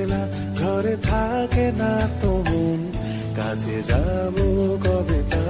একলা ঘরে থাকে না তো কাছে যাব কবে পাবো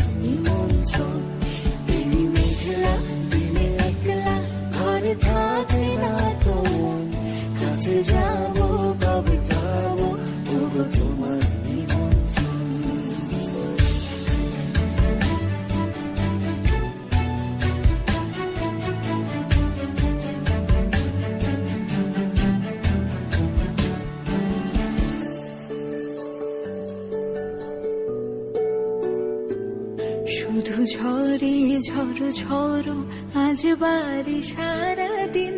কাছে যাব কবে পাবো ওগো তোমার শুধু ঝরে ঝড়ো ঝড়ো আজ বাড়ি সারা দিন